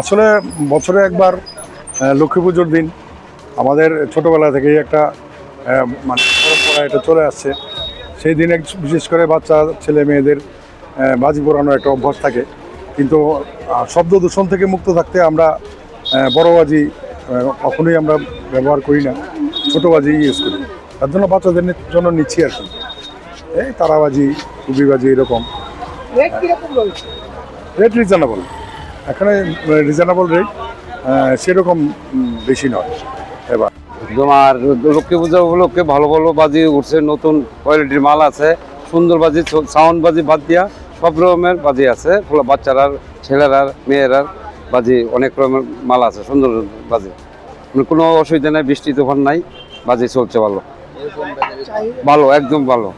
আসলে বছরে একবার লক্ষ্মী পুজোর দিন। আমাদের ছোটবেলা থেকেই একটা মানে পরম্পরা এটা চলে আসছে। সেই দিনে বিশেষ করে বাচ্চা, ছেলে, মেয়েদের বাজি পোড়ানোর একটা অভ্যাস থাকে। কিন্তু শব্দ দূষণ থেকে মুক্ত থাকতে আমরা বড় বাজি কখনোই আমরা ব্যবহার করি না। ছোটো বাজি ইউজ করি। তার জন্য বাচ্চাদের জন্য নিচ্ছি আর কি। এই তারাবাজি কুবিবাজি এরকম। রেট রিজনেবল এখানে রিজনেবল রেট সেরকম বেশি নয়। এবার। তোমার লক্ষ্মী পূজা উপলক্ষে ভালো ভালো বাজি উঠছে নতুন কোয়ালিটির মাল আছে সুন্দর বাজি সাউন্ড বাজি বাদ দিয়া সব রকমের বাজি আছে। ফুলা বাচ্চারা ছেলেরা মেয়েরা বাজি অনেক রকমের মাল আছে সুন্দর বাজি। মানে কোনো অসুবিধা নাই বৃষ্টি তুফান নাই বাজি চলছে ভালো। ভালো একদম ভালো।